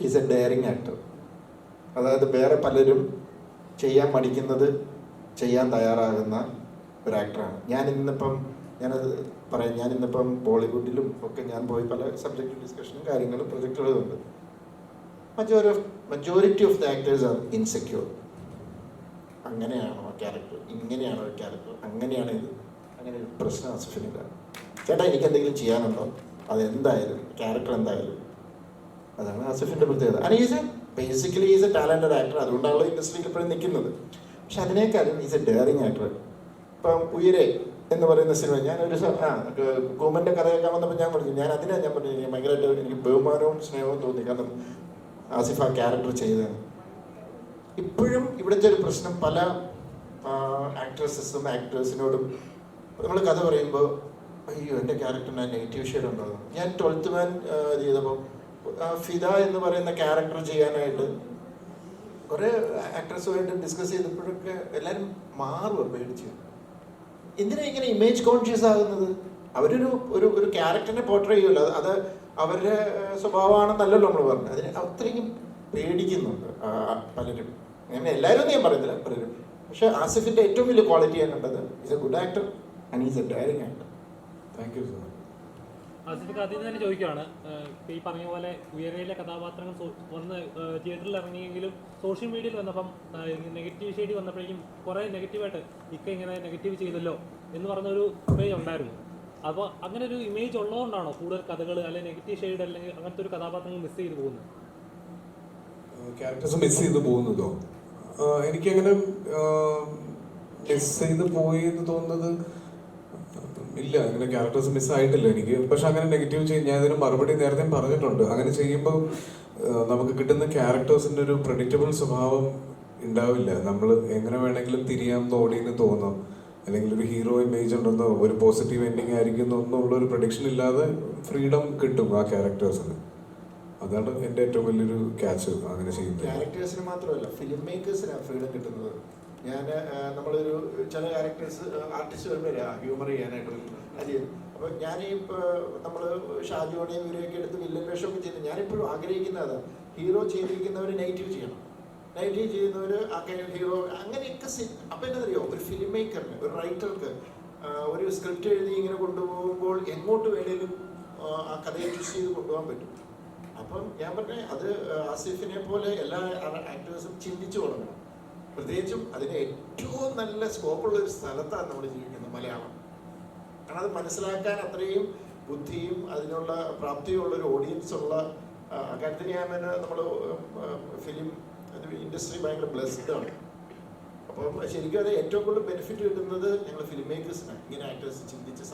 Is A daring actor അതായത് വേറെ പലരും ചെയ്യാൻ മടിക്കുന്നത് ചെയ്യാൻ തയ്യാറാകുന്ന ഒരു ആക്ടറാണ് ഞാൻ ഇന്നിപ്പം ഞാനത് പറയാം. ഞാൻ ഇന്നിപ്പം ബോളിവുഡിലും ഒക്കെ ഞാൻ പോയി പല സബ്ജക്റ്റ് ഡിസ്കഷനും കാര്യങ്ങളും പ്രൊജക്റ്റുകളും ഉണ്ട് മജോറി majority of the actors are insecure അങ്ങനെയാണോ ക്യാരക്ടർ ഇങ്ങനെയാണോ ക്യാരക്ടർ അങ്ങനെയാണ് ഇത്. അങ്ങനെ ഒരു പ്രശ്നം അസുഫിനില്ല ചേട്ടാ എനിക്ക് എന്തെങ്കിലും ചെയ്യാനുണ്ടോ? അതെന്തായാലും ക്യാരക്ടർ എന്തായാലും. അതാണ് ആസിഫിന്റെ പ്രത്യേകത. Anees is a basically is a talented actor അതുകൊണ്ടാണ് ഇൻഡസ്ട്രിയിൽ ഇപ്പോഴും നിൽക്കുന്നത്. പക്ഷെ അതിനേക്കാളും ഈസ് എ ഡെയറിങ് ആക്ടർ ഇപ്പം ഉയരെ എന്ന് പറയുന്ന സിനിമ ഞാൻ ഒരു ആ കൂമന്റെ കഥ കേൾക്കാൻ വന്നപ്പോൾ ഞാൻ പറഞ്ഞു ഞാൻ അതിനെ ഞാൻ പറഞ്ഞു എനിക്ക് ഭയങ്കരമായിട്ട് എനിക്ക് ബഹുമാനവും സ്നേഹവും തോന്നി. കാരണം ആസിഫ് ആ ക്യാരക്ടർ ചെയ്തതാണ്. ഇപ്പോഴും ഇവിടുത്തെ ഒരു പ്രശ്നം പല ആക്ട്രസസും ആക്ടേഴ്സിനോടും നമ്മൾ കഥ പറയുമ്പോൾ അയ്യോ എന്റെ ക്യാരക്ടറിന് നെഗറ്റീവ് ഷെയ്ഡ് ഉണ്ടാകും ഞാൻ ട്വൽത്ത് മാൻ ചെയ്തപ്പോൾ ഫിദ എന്ന് പറയുന്ന ക്യാരക്ടർ ചെയ്യാനായിട്ട് കുറേ ആക്ട്രസുമായിട്ട് ഡിസ്കസ് ചെയ്തപ്പോഴൊക്കെ എല്ലാവരും മാറുക പേടിച്ച്. എന്തിനാ ഇങ്ങനെ ഇമേജ് കോൺഷ്യസ് ആകുന്നത്? അവരൊരു ഒരു ഒരു ക്യാരക്ടറിനെ പോർട്രേ ചെയ്യുമല്ലോ അത് അവരുടെ സ്വഭാവമാണെന്നല്ലല്ലോ നമ്മൾ പറഞ്ഞത്. അതിന് അത്രയും പേടിക്കുന്നുണ്ട് പലരും. അങ്ങനെ എല്ലാവരും ഞാൻ പറയുന്നില്ല പലരും. പക്ഷെ ആസിഫിന്റെ ഏറ്റവും വലിയ ക്വാളിറ്റി ഞാൻ കണ്ടത് is a good actor and is a daring actor thank you sir ആസിഫിക്ക് ആദ്യം തന്നെ ചോദിക്കുകയാണ് ഈ പറഞ്ഞ പോലെ ഉയരയിലെ കഥാപാത്രങ്ങൾ വന്ന് തിയേറ്ററിൽ ഇറങ്ങിയെങ്കിലും സോഷ്യൽ മീഡിയയിൽ വന്നപ്പം നെഗറ്റീവ് ഷെയ്ഡ് വന്നപ്പോഴേക്കും കുറെ നെഗറ്റീവായിട്ട് ഇക്ക ഇങ്ങനെ നെഗറ്റീവ് ചെയ്തല്ലോ എന്ന് പറഞ്ഞൊരു ഇമേജ് ഉണ്ടായിരുന്നു. അപ്പോൾ അങ്ങനെ ഒരു ഇമേജ് ഉള്ളതുകൊണ്ടാണോ കൂടുതൽ കഥകൾ അല്ലെങ്കിൽ നെഗറ്റീവ് ഷെയ്ഡ് അല്ലെങ്കിൽ അങ്ങനത്തെ ഒരു കഥാപാത്രങ്ങൾ മിസ് ചെയ്ത് പോകുന്നത്? ക്യാരക്ടേഴ്സ് മിസ് ചെയ്ത് പോകുന്നതോ? എനിക്കങ്ങനെ മിസ് ചെയ്ത് പോയി എന്ന് തോന്നുന്നത് ഇല്ല അങ്ങനെ ക്യാരക്ടേഴ്സ് മിസ് ആയിട്ടില്ല എനിക്ക്. പക്ഷെ അങ്ങനെ നെഗറ്റീവ് ചെയ്യും ഞാൻ ഇതിന് മറുപടി നേരത്തെ പറഞ്ഞിട്ടുണ്ട്. അങ്ങനെ ചെയ്യുമ്പോൾ നമുക്ക് കിട്ടുന്ന ക്യാരക്ടേഴ്സിന്റെ ഒരു പ്രഡിക്റ്റബിൾ സ്വഭാവം ഉണ്ടാവില്ല. നമ്മൾ എങ്ങനെ വേണമെങ്കിലും തിരിയാമെന്ന് ഓടിയെന്ന് തോന്നാം. അല്ലെങ്കിൽ ഒരു ഹീറോ ഇമേജ് ഉണ്ടെന്നോ ഒരു പോസിറ്റീവ് എൻഡിങ് ആയിരിക്കും എന്നുള്ള ഒരു പ്രഡിക്ഷൻ ഇല്ലാതെ ഫ്രീഡം കിട്ടും ആ ക്യാരക്ടേഴ്സിന് അതാണ് എന്റെ ഏറ്റവും വലിയൊരു ക്യാച്ച് അങ്ങനെ ചെയ്യുന്നത് മാത്രമല്ല ഫിലിം ഫ്രീഡം ഞാൻ നമ്മളൊരു ചില ക്യാരക്ടേഴ്സ് ആർട്ടിസ്റ്റ് വരുമ്പോൾ ഹ്യൂമർ ചെയ്യാനായിട്ട് അത് അപ്പോൾ ഞാൻ ഇപ്പോൾ നമ്മൾ ഷാജോണിയും ഇവരെയൊക്കെ എടുത്ത് വില്ലൻ വേഷമൊക്കെ ചെയ്ത് ഞാനിപ്പോഴും ആഗ്രഹിക്കുന്നത് ഹീറോ ചെയ്തിരിക്കുന്നവർ നെഗറ്റീവ് ചെയ്യണം. നെഗറ്റീവ് ചെയ്യുന്നവർ ഹീറോ അങ്ങനെയൊക്കെ അപ്പൊ എന്നറിയോ ഒരു ഫിലിം മേക്കറിന് ഒരു റൈറ്റർക്ക് ഒരു സ്ക്രിപ്റ്റ് എഴുതി ഇങ്ങനെ കൊണ്ടുപോകുമ്പോൾ എങ്ങോട്ട് വേണേലും ആ കഥയെ ചൂസ് ചെയ്ത് കൊണ്ടുപോകാൻ പറ്റും. അപ്പം ഞാൻ പറഞ്ഞേ അത് ആസിഫിനെ പോലെ എല്ലാ ആക്ടേഴ്സും ചിന്തിച്ചു തുടങ്ങണം. പ്രത്യേകിച്ചും അതിന് ഏറ്റവും നല്ല സ്കോപ്പുള്ള ഒരു സ്ഥലത്താണ് നമ്മൾ ജീവിക്കുന്നത് മലയാളം. കാരണം അത് മനസ്സിലാക്കാൻ അത്രയും ബുദ്ധിയും അതിനുള്ള പ്രാപ്തിയുള്ള ഒരു ഓഡിയൻസ് ഉള്ള അക്കാദമിയാമന് നമ്മൾ ഫിലിം ഇൻഡസ്ട്രി ഭയങ്കര ബ്ലെസ്ഡ് ആണ്. അപ്പം ശരിക്കും അത് ഏറ്റവും കൂടുതൽ ബെനിഫിറ്റ് കിട്ടുന്നത് ഞങ്ങൾ ഫിലിം മേക്കേഴ്സിനാണ് ഇങ്ങനെ ആക്ടേഴ്സ് ചിന്തിച്ച്